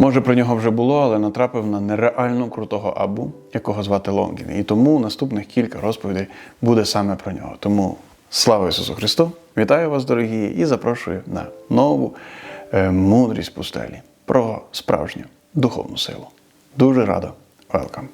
Може, про нього вже було, але натрапив на нереально крутого абу, якого звати Лонгін. І тому наступних кілька розповідей буде саме про нього. Тому слава Ісусу Христу! Вітаю вас, дорогі, і запрошую на нову е, мудрість пустелі про справжню духовну силу. Дуже радо. Welcome!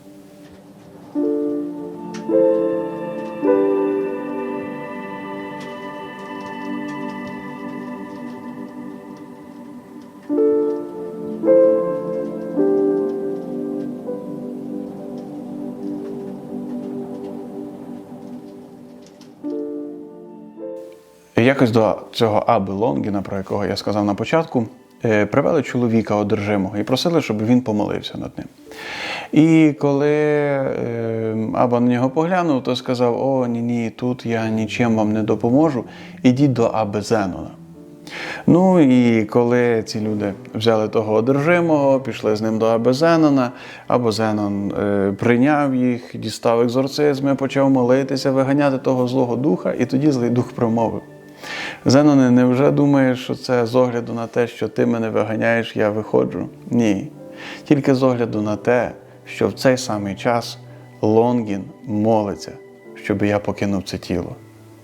Якось до цього Аби Лонгіна, про якого я сказав на початку, е, привели чоловіка одержимого і просили, щоб він помолився над ним. І коли е, Аба на нього поглянув, то сказав: О, ні, ні, тут я нічим вам не допоможу. Ідіть до Аби Зенона. Ну і коли ці люди взяли того одержимого, пішли з ним до Абезенона, Абезенон е, прийняв їх, дістав екзорцизми, почав молитися, виганяти того злого духа, і тоді злий дух промовив. Зеноне, невже думаєш, що це з огляду на те, що ти мене виганяєш, я виходжу? Ні. Тільки з огляду на те, що в цей самий час Лонгін молиться, щоб я покинув це тіло.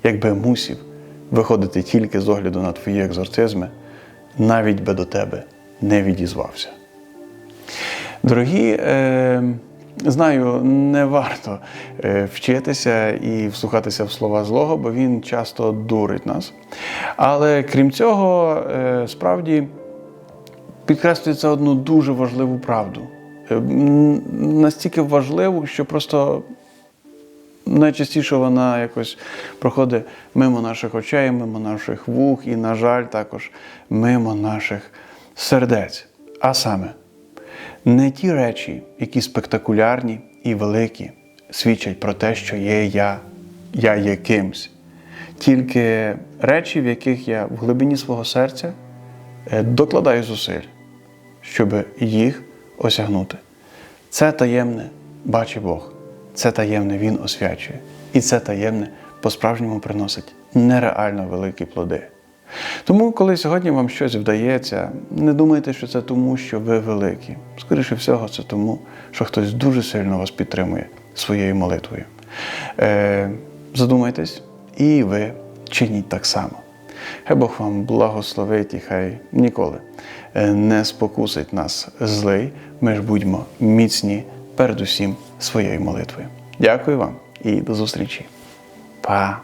Якби мусів виходити тільки з огляду на твої екзорцизми, навіть би до тебе не відізвався. Дорогі, е, знаю, не варто е, вчитися і вслухатися в слова злого, бо він часто дурить нас. Але крім цього, е, справді підкреслюється одну дуже важливу правду. Е, Настільки важливу, що просто найчастіше вона якось проходить мимо наших очей, мимо наших вух і, на жаль, також мимо наших сердець. А саме, не ті речі, які спектакулярні і великі, свідчать про те, що є я, я є кимсь, тільки речі, в яких я в глибині свого серця е, докладаю зусиль, щоб їх осягнути. Це таємне бачить Бог, це таємне Він освячує. І це таємне по-справжньому приносить нереально великі плоди. Тому, коли сьогодні вам щось вдається, не думайте, що це тому, що ви великі. Скоріше всього, це тому, що хтось дуже сильно вас підтримує своєю молитвою. Е, задумайтесь, і ви чиніть так само. Хай Бог вам благословить і хай ніколи е, не спокусить нас злий. Ми ж будьмо міцні передусім своєю молитвою. Дякую вам і до зустрічі. Па!